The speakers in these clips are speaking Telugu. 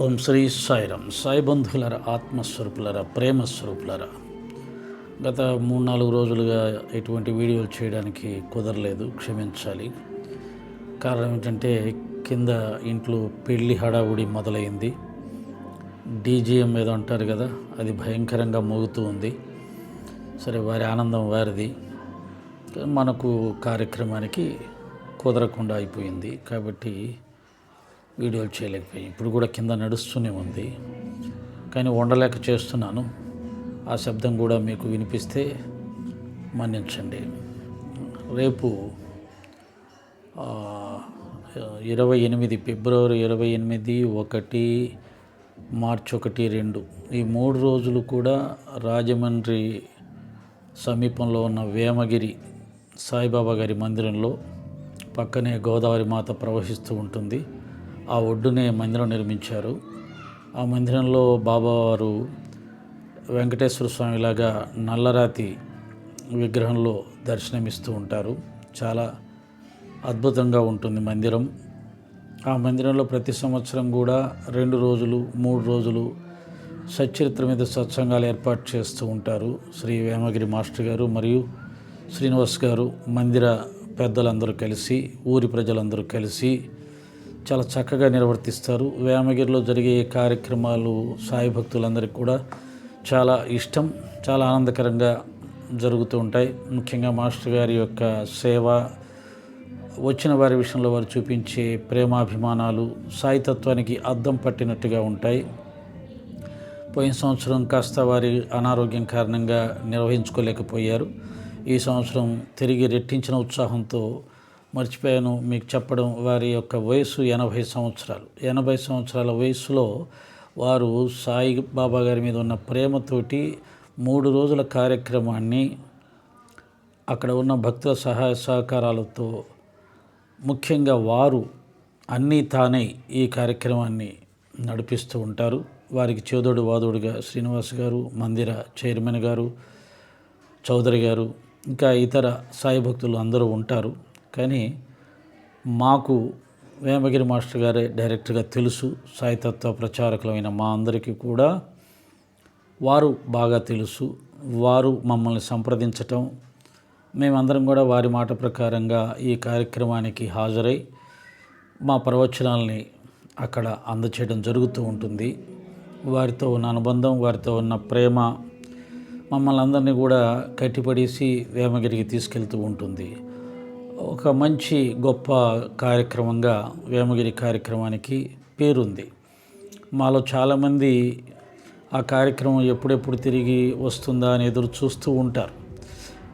ఓం శ్రీ సాయిరామ్ సాయి బంధువులర ఆత్మస్వరూపులర ప్రేమస్వరూపులర. గత మూడు నాలుగు రోజులుగా ఎటువంటి వీడియోలు చేయడానికి కుదరలేదు క్షమించాలి. కారణం ఏంటంటే కింద ఇంట్లో పెళ్ళి హడావుడి మొదలైంది. డీజీఎం ఏదో అంటారు కదా అది భయంకరంగా మోగుతూ ఉంది. సరే వారి ఆనందం వారిది. మనకు కార్యక్రమానికి కుదరకుండా అయిపోయింది. కాబట్టి వీడియోలు చేయలేకపోయాయి. ఇప్పుడు కూడా కింద నడుస్తూనే ఉంది. కానీ వండలేక చేస్తున్నాను. ఆ శబ్దం కూడా మీకు వినిపిస్తే మన్నించండి. రేపు ఇరవై ఎనిమిది ఫిబ్రవరి ఇరవై ఎనిమిది ఒకటి మార్చి ఒకటి రెండు. ఈ మూడు రోజులు కూడా రాజమండ్రి సమీపంలో ఉన్న వేమగిరి సాయిబాబా గారి మందిరంలో పక్కనే గోదావరి మాత ప్రవహిస్తూ ఉంటుంది. ఆ ఒడ్డునే మందిరం నిర్మించారు. ఆ మందిరంలో బాబావారు వెంకటేశ్వర స్వామిలాగా నల్లరాతి విగ్రహంలో దర్శనమిస్తూ ఉంటారు. చాలా అద్భుతంగా ఉంటుంది మందిరం. ఆ మందిరంలో ప్రతి సంవత్సరం కూడా రెండు రోజులు మూడు రోజులు సచ్చరిత్ర మీద సత్సంగాలు ఏర్పాటు చేస్తూ ఉంటారు. శ్రీ వేమగిరి మాస్టర్ గారు మరియు శ్రీనివాస్ గారు మందిర పెద్దలందరూ కలిసి ఊరి ప్రజలందరూ కలిసి చాలా చక్కగా నిర్వర్తిస్తారు. వేమగిరిలో జరిగే కార్యక్రమాలు సాయి భక్తులందరికీ కూడా చాలా ఇష్టం చాలా ఆనందకరంగా జరుగుతూ ఉంటాయి. ముఖ్యంగా మాస్టర్ గారి యొక్క సేవ వచ్చిన వారి విషయంలో వారు చూపించే ప్రేమాభిమానాలు సాయితత్వానికి అద్దం పట్టినట్టుగా ఉంటాయి. పోయిన సంవత్సరం కాస్త వారి అనారోగ్యం కారణంగా నిర్వహించుకోలేకపోయారు. ఈ సంవత్సరం తిరిగి రెట్టించిన ఉత్సాహంతో మర్చిపోయాను మీకు చెప్పడం వారి యొక్క వయసు ఎనభై సంవత్సరాలు. ఎనభై సంవత్సరాల వయసులో వారు సాయి బాబా గారి మీద ఉన్న ప్రేమతోటి మూడు రోజుల కార్యక్రమాన్ని అక్కడ ఉన్న భక్తుల సహాయ సహకారాలతో ముఖ్యంగా వారు అన్నీ తానే ఈ కార్యక్రమాన్ని నడిపిస్తూ ఉంటారు. వారికి చేదోడు వాదోడుగా శ్రీనివాస్ గారు మందిర చైర్మన్ గారు చౌదరి గారు ఇంకా ఇతర సాయి భక్తులు అందరూ ఉంటారు. కానీ మాకు వేమగిరి మాస్టర్ గారే డైరెక్ట్గా తెలుసు సాయితత్వ ప్రచారకులమైన మా అందరికీ కూడా వారు బాగా తెలుసు వారు మమ్మల్ని సంప్రదించటం. మేమందరం కూడా వారి మాట ప్రకారంగా ఈ కార్యక్రమానికి హాజరై మా ప్రవచనాల్ని అక్కడ అందచేయడం జరుగుతూ ఉంటుంది. వారితో ఉన్న అనుబంధం వారితో ఉన్న ప్రేమ మమ్మల్ని అందరినీ కూడా కట్టిపడేసి వేమగిరికి తీసుకెళ్తూ ఉంటుంది. ఒక మంచి గొప్ప కార్యక్రమంగా వేమగిరి కార్యక్రమానికి పేరుంది. మాలో చాలామంది ఆ కార్యక్రమం ఎప్పుడెప్పుడు తిరిగి వస్తుందా అని ఎదురు చూస్తూ ఉంటారు.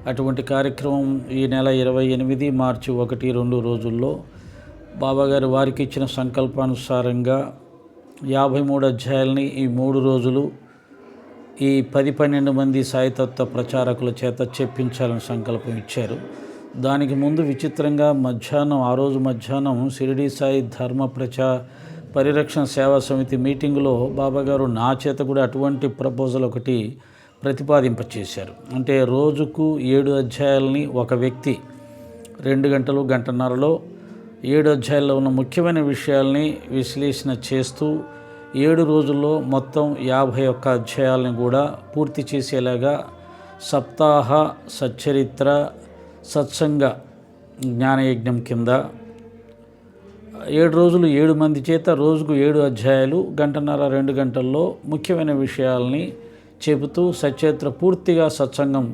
అటువంటి కార్యక్రమం ఈ నెల ఇరవై ఎనిమిది మార్చి ఒకటి రెండు రోజుల్లో బాబాగారు వారికి ఇచ్చిన సంకల్పానుసారంగా యాభై మూడు అధ్యాయాలని ఈ మూడు రోజులు ఈ పది పన్నెండు మంది సాయితత్వ ప్రచారకుల చేత చెప్పించాలని సంకల్పం ఇచ్చారు. దానికి ముందు విచిత్రంగా మధ్యాహ్నం ఆ రోజు మధ్యాహ్నం షిరిడి సాయి ధర్మ ప్రచా పరిరక్షణ సేవా సమితి మీటింగులో బాబాగారు నా చేత కూడా అటువంటి ప్రపోజల్ ఒకటి ప్రతిపాదింపచేశారు. అంటే రోజుకు ఏడు అధ్యాయాలని ఒక వ్యక్తి రెండు గంటలు గంటన్నరలో ఏడు అధ్యాయాల్లో ఉన్న ముఖ్యమైన విషయాల్ని విశ్లేషణ చేస్తూ ఏడు రోజుల్లో మొత్తం యాభై ఒక్క అధ్యాయాలను కూడా పూర్తి చేసేలాగా సప్తాహ సచ్చరిత్ర సత్సంగ జ్ఞానయజ్ఞం కింద ఏడు రోజులు ఏడు మంది చేత రోజుకు ఏడు అధ్యాయాలు గంటన్నర రెండు గంటల్లో ముఖ్యమైన విషయాల్ని చెబుతూ సచేత్ర పూర్తిగా సత్సంగం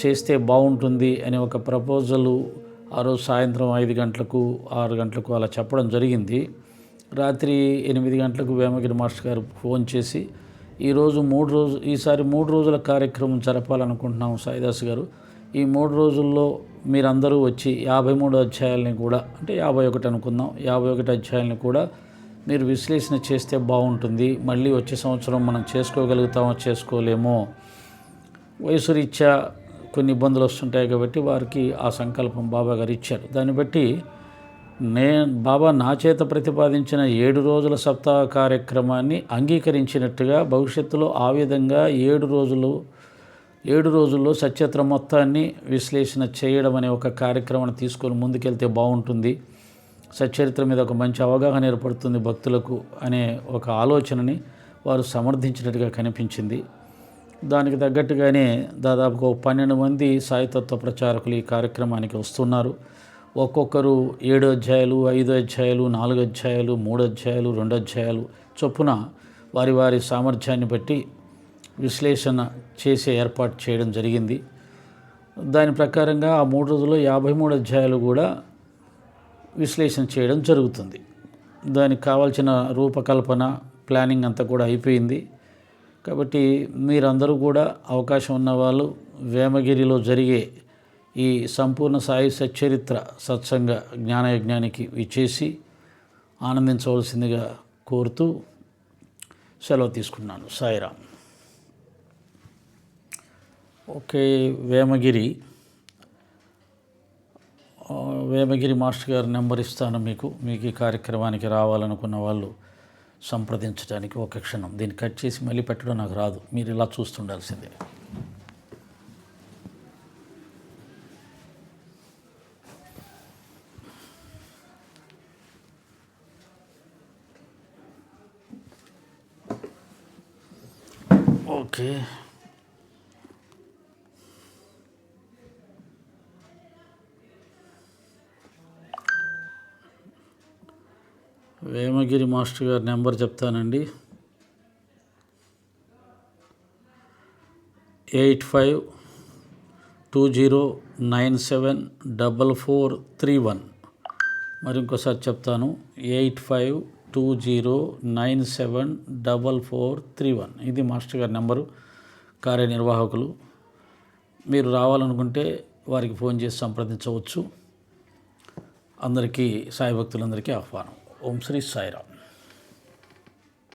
చేస్తే బాగుంటుంది అనే ఒక ప్రపోజలు ఆ రోజు సాయంత్రం ఐదు గంటలకు ఆరు గంటలకు అలా చెప్పడం జరిగింది. రాత్రి ఎనిమిది గంటలకు వేమగిరి మాస్టర్ గారు ఫోన్ చేసి ఈరోజు మూడు రోజు ఈసారి మూడు రోజుల కార్యక్రమం జరపాలనుకుంటున్నాం సాయిదాస్ గారు. ఈ మూడు రోజుల్లో మీరందరూ వచ్చి యాభై మూడు అధ్యాయాలని కూడా అంటే యాభై ఒకటి అనుకుందాం యాభై ఒకటి అధ్యాయాలని కూడా మీరు విశ్లేషణ చేస్తే బాగుంటుంది. మళ్ళీ వచ్చే సంవత్సరం మనం చేసుకోగలుగుతామో చేసుకోలేమో? వయసు రీత్యా కొన్ని ఇబ్బందులు వస్తుంటాయి కాబట్టి వారికి ఆ సంకల్పం బాబా గారు ఇచ్చారు. దాన్ని బట్టి నే బాబా నా చేత ప్రతిపాదించిన ఏడు రోజుల సప్తాహ కార్యక్రమాన్ని అంగీకరించినట్టుగా భవిష్యత్తులో ఆ విధంగా ఏడు రోజులు ఏడు రోజుల్లో సత్యత్ర మొత్తాన్ని విశ్లేషణ చేయడం అనే ఒక కార్యక్రమాన్ని తీసుకొని ముందుకెళ్తే బాగుంటుంది. సచ్చరిత్ర మీద ఒక మంచి అవగాహన ఏర్పడుతుంది భక్తులకు అనే ఒక ఆలోచనని వారు సమర్థించినట్టుగా కనిపించింది. దానికి తగ్గట్టుగానే దాదాపుగా పన్నెండు మంది సాయితత్వ ప్రచారకులు ఈ కార్యక్రమానికి వస్తున్నారు. ఒక్కొక్కరు ఏడు అధ్యాయాలు ఐదు అధ్యాయాలు నాలుగు అధ్యాయాలు మూడు అధ్యాయాలు రెండు అధ్యాయాలు చొప్పున వారి వారి సామర్థ్యాన్ని బట్టి విశ్లేషణ చేసే ఏర్పాటు చేయడం జరిగింది. దాని ప్రకారంగా ఆ మూడు రోజుల్లో యాభై మూడు అధ్యాయాలు కూడా విశ్లేషణ చేయడం జరుగుతుంది. దానికి కావాల్సిన రూపకల్పన ప్లానింగ్ అంతా కూడా అయిపోయింది. కాబట్టి మీరందరూ కూడా అవకాశం ఉన్నవాళ్ళు వేమగిరిలో జరిగే ఈ సంపూర్ణ సాయి సచ్చరిత్ర సత్సంగ జ్ఞానయజ్ఞానికి విచ్చేసి ఆనందించవలసిందిగా కోరుతూ సెలవు తీసుకున్నాను. సాయిరామ్. ఓకే వేమగిరి. వేమగిరి మాస్టర్ గారు నెంబర్ ఇస్తాను మీకు. మీకు ఈ కార్యక్రమానికి రావాలనుకున్న వాళ్ళు సంప్రదించడానికి ఒక క్షణం. దీన్ని కట్ చేసి మళ్ళీ పెట్టడం నాకు రాదు. మీరు ఇలా చూస్తుండాల్సిందే. ఓకే. వేమగిరి మాస్టర్ గారి నెంబర్ చెప్తానండి. Eight five two zero nine seven double four three one. మరి ఇంకోసారి చెప్తాను. Eight five two zero nine seven double four three one. ఇది మాస్టర్ గారి నెంబరు కార్యనిర్వాహకులు. మీరు రావాలనుకుంటే వారికి ఫోన్ చేసి సంప్రదించవచ్చు. అందరికీ సాయభక్తులందరికీ ఆహ్వానం. ఓం శ్రీ సాయిరామ్